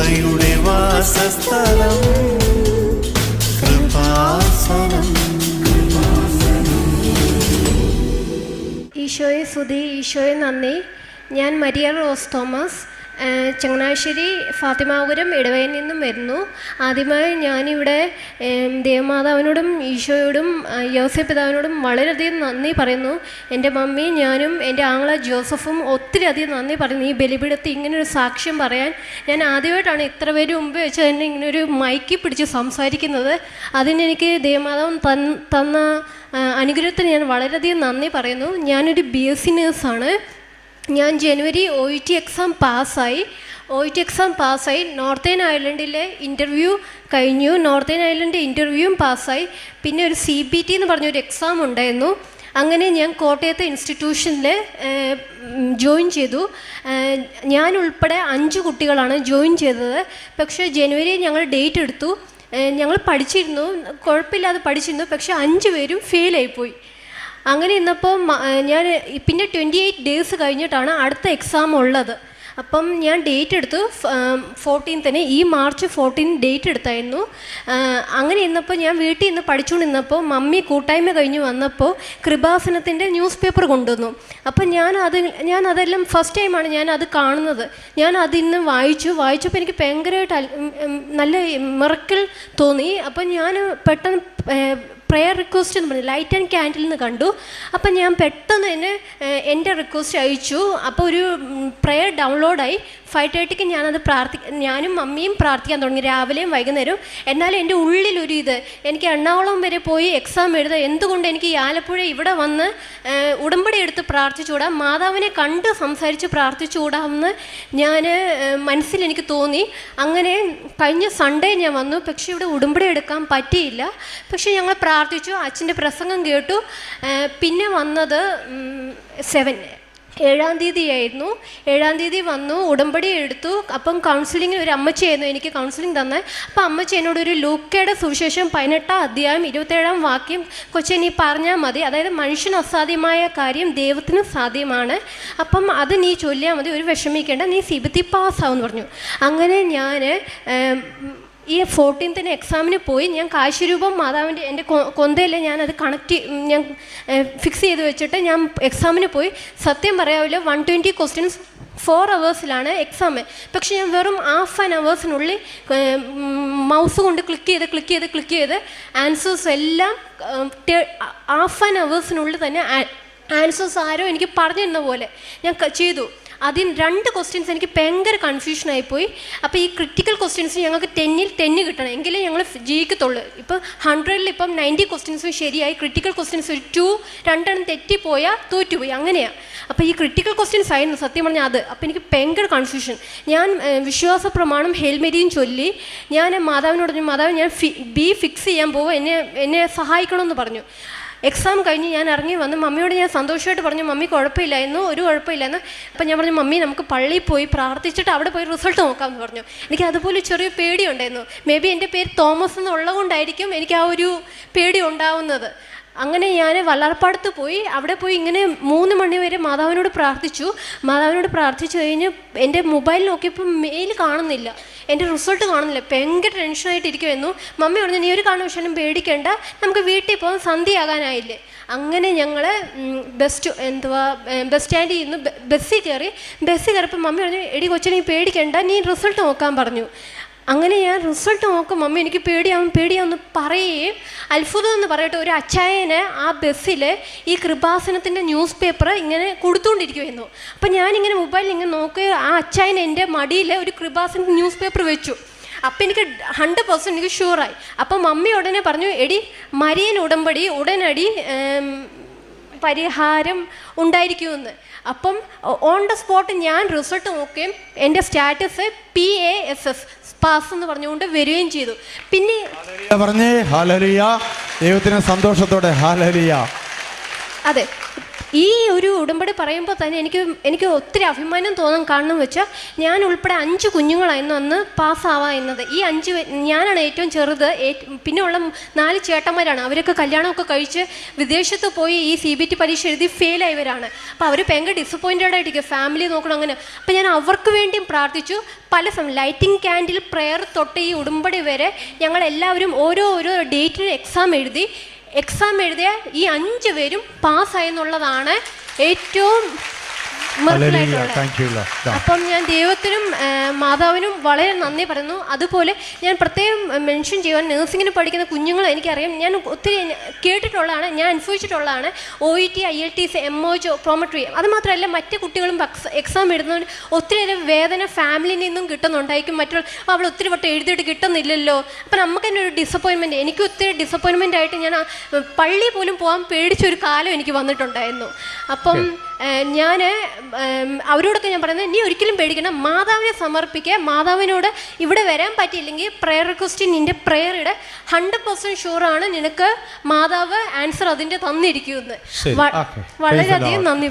കൃപയുടെ വാസസ്ഥലം. കൃപാസനം. ഈശോയെ സ്തുതി ഈശോയെ നന്ദി. ഞാൻ Maria Rose Thomas. Changanassery Fathimapuram ഇടവയിൽ നിന്നും വരുന്നു. ആദ്യമായി ഞാനിവിടെ ദേവമാതാവിനോടും ഈശോയോടും യോസഫ് പിതാവിനോടും വളരെയധികം നന്ദി പറയുന്നു. എന്റെ മമ്മി ഞാനും എന്റെ ആങ്ങള ജോസഫും ഒത്തിരി അധികം നന്ദി പറയുന്നു. ഈ ബലിപീഠത്തിൽ ഇങ്ങനൊരു സാക്ഷ്യം പറയാൻ ഞാൻ ആദ്യമായിട്ടാണ് ഇത്ര പേര് മുമ്പ് വെച്ച് തന്നെ ഇങ്ങനൊരു മൈക്കി പിടിച്ച് സംസാരിക്കുന്നത്. അതിനെനിക്ക് ദേവമാതാവ് തന്ന അനുഗ്രഹത്തിന് ഞാൻ വളരെയധികം നന്ദി പറയുന്നു. ഞാനൊരു ബി എസ് സി നേഴ്സാണ്. ഞാൻ ജനുവരി ഒ ഇ ടി എക്സാം പാസ്സായി. ഒ ഇ ടി എക്സാം പാസ്സായി. നോർത്തേൺ ഐലൻഡിലെ ഇന്റർവ്യൂ കഴിഞ്ഞു. നോർത്തേൺ ഐലൻഡ് ഇന്റർവ്യൂവും പാസ്സായി. പിന്നെ ഒരു സി ബി ടി എന്ന് പറഞ്ഞൊരു എക്സാം ഉണ്ടായിരുന്നു. അങ്ങനെ ഞാൻ കോട്ടയത്തെ ഇൻസ്റ്റിറ്റ്യൂഷനിൽ ജോയിൻ ചെയ്തു. ഞാൻ ഉൾപ്പെടെ അഞ്ച് കുട്ടികളാണ് ജോയിൻ ചെയ്തത്. പക്ഷേ ജനുവരി ഞങ്ങൾ ഡേറ്റ് എടുത്തു. ഞങ്ങൾ പഠിച്ചിരുന്നു. കുഴപ്പമില്ലാതെ പഠിച്ചിരുന്നു. പക്ഷേ അഞ്ച് പേരും ഫെയിലായിപ്പോയി അങ്ങനെ ഇന്നപ്പോൾ ഞാൻ പിന്നെ ട്വന്റി എയ്റ്റ് ഡേയ്സ് കഴിഞ്ഞിട്ടാണ് അടുത്ത എക്സാം ഉള്ളത്. അപ്പം ഞാൻ ഡേറ്റ് എടുത്തു. ഫോർട്ടീൻത്തിന് ഈ മാർച്ച് ഫോർട്ടീൻ ഡേറ്റ് എടുത്തായിരുന്നു. അങ്ങനെ ഇന്നപ്പോൾ ഞാൻ വീട്ടിൽ നിന്ന് പഠിച്ചുകൊണ്ട് നിന്നപ്പോൾ മമ്മി കൂട്ടായ്മ കഴിഞ്ഞ് വന്നപ്പോൾ കൃപാസനത്തിന്റെ ന്യൂസ് പേപ്പർ കൊണ്ടുവന്നു. അപ്പം ഞാൻ അത് ഞാൻ ഫസ്റ്റ് ടൈമാണ് ഞാൻ അത് കാണുന്നത്. ഞാൻ അതിന്ന് വായിച്ചു. വായിച്ചപ്പോൾ എനിക്ക് ഭയങ്കരമായിട്ട് നല്ല മിറക്കിൾ തോന്നി. അപ്പം ഞാൻ പെട്ടെന്ന് പ്രെയർ റിക്വസ്റ്റ് എന്ന് പറഞ്ഞു. ലൈറ്റ് ആൻഡ് ക്യാൻഡിൽ എന്ന് കണ്ടു. അപ്പം ഞാൻ പെട്ടെന്ന് തന്നെ എന്റെ റിക്വസ്റ്റ് അയച്ചു. അപ്പോൾ ഒരു പ്രെയർ ഡൗൺലോഡായി ഫൈവ് തേർട്ടിക്ക് ഞാനത് പ്രാർത്ഥി ഞാനും മമ്മിയും പ്രാർത്ഥിക്കാൻ തുടങ്ങി. രാവിലെയും വൈകുന്നേരവും. എന്നാലും എന്റെ ഉള്ളിലൊരു ഇത് എനിക്ക് എറണാകുളം വരെ പോയി എക്സാം എഴുതാം എന്തുകൊണ്ട് എനിക്ക് ഈ ആലപ്പുഴ ഇവിടെ വന്ന് ഉടമ്പടി എടുത്ത് പ്രാർത്ഥിച്ചുകൂടാ? മാതാവിനെ കണ്ട് സംസാരിച്ച് പ്രാർത്ഥിച്ചുകൂടാമെന്ന് ഞാൻ മനസ്സിൽ എനിക്ക് തോന്നി. അങ്ങനെ കഴിഞ്ഞ സൺഡേ ഞാൻ വന്നു. പക്ഷേ ഇവിടെ ഉടമ്പടി എടുക്കാൻ പറ്റിയില്ല. പക്ഷേ ഞങ്ങൾ പ്രാർത്ഥിച്ചു. അച്ഛന്റെ പ്രസംഗം കേട്ടു. പിന്നെ വന്നത് സെവൻ ഏഴാം തീയതി ആയിരുന്നു ഏഴാം തീയതി വന്നു ഉടമ്പടി എടുത്തു. അപ്പം കൗൺസിലിങ്ങിന് ഒരു അമ്മച്ചിയായിരുന്നു എനിക്ക് കൗൺസിലിംഗ് തന്നെ. അപ്പം അമ്മച്ചി എന്നോട് ഒരു ലൂക്കയുടെ സുവിശേഷം പതിനെട്ടാം അധ്യായം ഇരുപത്തേഴാം വാക്യം കൊച്ചി നീ പറഞ്ഞാൽ മതി. അതായത് മനുഷ്യന് അസാധ്യമായ കാര്യം ദൈവത്തിന് സാധ്യമാണ്. അപ്പം അത് നീ ചൊല്ലിയാൽ മതി ഒരു വിഷമിക്കേണ്ട നീ സിബിത്തി പാസ്സാവെന്ന് പറഞ്ഞു. അങ്ങനെ ഞാൻ ഈ ഫോർട്ടീൻത്തിന് എക്സാമിന് പോയി ഞാൻ കാശിരൂപം മാതാവിന്റെ എന്റെ കൊന്തയിൽ ഞാനത് കണക്ട് ഞാൻ ഫിക്സ് ചെയ്ത് വെച്ചിട്ട് ഞാൻ എക്സാമിന് പോയി. സത്യം പറയാവില്ല വൺ ട്വന്റി ക്വസ്റ്റ്യൻസ് ഫോർ അവേഴ്സിലാണ് എക്സാം പക്ഷേ ഞാൻ വെറും ഹാഫ് ആൻ അവേഴ്സിനുള്ളിൽ മൗസ് കൊണ്ട് ക്ലിക്ക് ചെയ്ത് ക്ലിക്ക് ചെയ്ത് ക്ലിക്ക് ചെയ്ത് ആൻസേഴ്സ് എല്ലാം ഹാഫ് ആൻ അവേഴ്സിനുള്ളിൽ തന്നെ ആൻസേഴ്സ് ആരോ എനിക്ക് പറഞ്ഞു പോലെ ഞാൻ ചെയ്തു. അതിന് രണ്ട് ക്വസ്റ്റ്യൻസ് എനിക്ക് ഭയങ്കര കൺഫ്യൂഷൻ പോയി. അപ്പോൾ ഈ ക്രിട്ടിക്കൽ ക്വസ്റ്റ്യൻസ് ഞങ്ങൾക്ക് ടെന്നിൽ ടെന്ന് കിട്ടണം. എങ്കിലേ ഞങ്ങൾ ജയിക്കത്തുള്ളൂ. ഇപ്പോൾ ഹൺഡ്രഡിൽ ഇപ്പം നയന്റി ക്വസ്റ്റ്യൻസും ശരിയായി. ക്രിട്ടിക്കൽ ക്വസ്റ്റ്യൻസ് ഒരു ടു രണ്ടെണ്ണം തെറ്റിപ്പോയാൽ തോറ്റുപോയി. അങ്ങനെയാണ് അപ്പോൾ ഈ ക്രിട്ടിക്കൽ ക്വസ്റ്റ്യൻസ് ആയിരുന്നു സത്യം പറഞ്ഞാൽ അത്. അപ്പോൾ എനിക്ക് ഭയങ്കര കൺഫ്യൂഷൻ ഞാൻ വിശ്വാസ പ്രമാണം ഹെൽമെരിയും ചൊല്ലി. ഞാൻ മാതാവിനോട് പറഞ്ഞു മാതാവ് ഞാൻ ബി ഫിക്സ് ചെയ്യാൻ പോകും എന്നെ എന്നെ സഹായിക്കണമെന്ന് പറഞ്ഞു. എക്സാം കഴിഞ്ഞ് ഞാൻ ഇറങ്ങി വന്ന് മമ്മിയോട് ഞാൻ സന്തോഷമായിട്ട് പറഞ്ഞു മമ്മി കുഴപ്പമില്ലായിരുന്നു ഒരു കുഴപ്പമില്ലായിരുന്നു. അപ്പം ഞാൻ പറഞ്ഞു മമ്മി നമുക്ക് പള്ളിയിൽ പോയി പ്രാർത്ഥിച്ചിട്ട് അവിടെ പോയി റിസൾട്ട് നോക്കാമെന്ന് പറഞ്ഞു. എനിക്ക് അതുപോലെ ചെറിയ പേടിയുണ്ടായിരുന്നു. മേ ബി എന്റെ പേര് തോമസ് എന്നുള്ളത് കൊണ്ടായിരിക്കും എനിക്ക് ആ ഒരു പേടി ഉണ്ടാവുന്നത്. അങ്ങനെ ഞാൻ വല്ലാർപ്പാടത്ത് പോയി അവിടെ പോയി ഇങ്ങനെ മൂന്ന് മണി വരെ മാതാവിനോട് പ്രാർത്ഥിച്ചു. മാതാവിനോട് പ്രാർത്ഥിച്ചു കഴിഞ്ഞ് എന്റെ മൊബൈൽ നോക്കിയപ്പോൾ മെയിൽ കാണുന്നില്ല. എന്റെ റിസൾട്ട് കാണുന്നില്ല. ഭയങ്കര ടെൻഷനായിട്ട് ഇരിക്കുമായിരുന്നു മമ്മി പറഞ്ഞു നീ ഒരു കാരണവശാലും പേടിക്കേണ്ട. നമുക്ക് വീട്ടിൽ പോകാൻ സന്ധ്യയാകാനായില്ലേ. അങ്ങനെ ഞങ്ങൾ ബസ് എന്തുവാ ബസ് സ്റ്റാൻഡിൽ നിന്ന് ബസ്സിൽ കയറി. ബസ്സിൽ കയറിയപ്പോൾ മമ്മി പറഞ്ഞു എടി കൊച്ചിനെ നീ പേടിക്കേണ്ട. നീ റിസൾട്ട് നോക്കാൻ പറഞ്ഞു. അങ്ങനെ ഞാൻ റിസൾട്ട് നോക്കും. മമ്മി എനിക്ക് പേടിയാവും പേടിയാവുമെന്ന് പറയുകയും അത്ഭുതം എന്ന് പറയട്ടെ. ഒരു അച്ചായനെ ആ ബസ്സിൽ ഈ കൃപാസനത്തിന്റെ ന്യൂസ് പേപ്പർ ഇങ്ങനെ കൊടുത്തുകൊണ്ടിരിക്കുമായിരുന്നു അപ്പം ഞാനിങ്ങനെ മൊബൈലിൽ ഇങ്ങനെ നോക്കി ആ അച്ചായൻ എന്റെ മടിയിൽ ഒരു കൃപാസന ന്യൂസ് പേപ്പർ വെച്ചു. അപ്പം എനിക്ക് ഹൺഡ്രഡ് പെർസെന്റ് എനിക്ക് ഷുവറായി അപ്പം മമ്മി ഉടനെ പറഞ്ഞു എടി മരിയൻ ഉടമ്പടി ഉടനടി പരിഹാരം ഉണ്ടായിരിക്കുമെന്ന്. അപ്പം ഓൺ ദ സ്പോട്ട് ഞാൻ റിസൾട്ട് നോക്കുകയും എന്റെ status P A S S pass എന്ന് പറഞ്ഞുകൊണ്ട് വരികയും ചെയ്തു. പിന്നെ പറഞ്ഞേ ഹാലലിയ. ദൈവത്തിന് സന്തോഷത്തോടെ ഹാലലിയ. അതെ. ഈ ഒരു ഉടമ്പടി പറയുമ്പോൾ തന്നെ എനിക്ക് എനിക്ക് ഒത്തിരി അഭിമാനം തോന്നാൻ കാരണം വെച്ചാൽ ഞാൻ ഉൾപ്പെടെ അഞ്ച് കുഞ്ഞുങ്ങളായിരുന്നു അന്ന് പാസ്സാവാ എന്നത്. ഈ അഞ്ച് ഞാനാണ് ഏറ്റവും ചെറുത്. പിന്നെ ഉള്ള നാല് ചേട്ടന്മാരാണ്. അവരൊക്കെ കല്യാണമൊക്കെ കഴിച്ച് വിദേശത്ത് പോയി ഈ സി ബി ടി പരീക്ഷ എഴുതി ഫെയിലായവരാണ് അപ്പോൾ അവർ ഭയങ്കര ഡിസപ്പോയിന്റഡ് ആയിട്ടിരിക്കും. ഫാമിലി നോക്കണം അങ്ങനെ. അപ്പോൾ ഞാൻ അവർക്ക് വേണ്ടിയും പ്രാർത്ഥിച്ചു. പല സമയം ലൈറ്റിംഗ് ക്യാൻഡിൽ പ്രെയർ തൊട്ട് ഈ ഉടുമ്പടി വരെ ഞങ്ങളെല്ലാവരും ഓരോ ഓരോ ഡേറ്റിന് എക്സാം എഴുതി എക്സാം എഴുതിയ ഈ അഞ്ച് പേരും പാസ്സായെന്നുള്ളതാണ് ഏറ്റവും അപ്പം ഞാൻ ദൈവത്തിനും മാതാവിനും വളരെ നന്ദി പറയുന്നു. അതുപോലെ ഞാൻ പ്രത്യേകം മെൻഷൻ ചെയ്യുവാൻ നഴ്സിങ്ങിന് പഠിക്കുന്ന കുഞ്ഞുങ്ങൾ എനിക്കറിയാം. ഞാൻ ഒത്തിരി കേട്ടിട്ടുള്ളതാണ് ഞാൻ അനുഭവിച്ചിട്ടുള്ളതാണ്. O E T I L T C M O Joe Prometric അത് മാത്രമല്ല മറ്റ് കുട്ടികളും എക്സാം എഴുതുന്നവർ ഒത്തിരി വേദന ഫാമിലിയിൽ നിന്നും കിട്ടുന്നുണ്ടായിരിക്കും. മറ്റുള്ള അവൾ ഒത്തിരി വട്ടം എഴുതിയിട്ട് കിട്ടുന്നില്ലല്ലോ. അപ്പം നമുക്ക് തന്നെ ഒരു ഡിസപ്പോയിൻമെന്റ് എനിക്ക് ഒത്തിരി ഡിസപ്പോയിൻമെന്റ് ആയിട്ട് ഞാൻ പള്ളി പോലും പോകാൻ പേടിച്ചൊരു കാലം എനിക്ക് വന്നിട്ടുണ്ടായിരുന്നു. അപ്പം ഞാൻ അവരോടൊക്കെ ഞാൻ പറയുന്നത് നീ ഒരിക്കലും പേടിക്കണം മാതാവിനെ സമർപ്പിക്കുക. മാതാവിനോട് ഇവിടെ വരാൻ പറ്റിയില്ലെങ്കിൽ പ്രയർ റിക്വസ്റ്റ് നിന്റെ പ്രെയറുടെ ഹൺഡ്രഡ് പെർസെന്റ് ഷുവറാണ് നിനക്ക് മാതാവ് ആൻസർ അതിന്റെ തന്നിരിക്കുമെന്ന്. വളരെയധികം നന്ദി.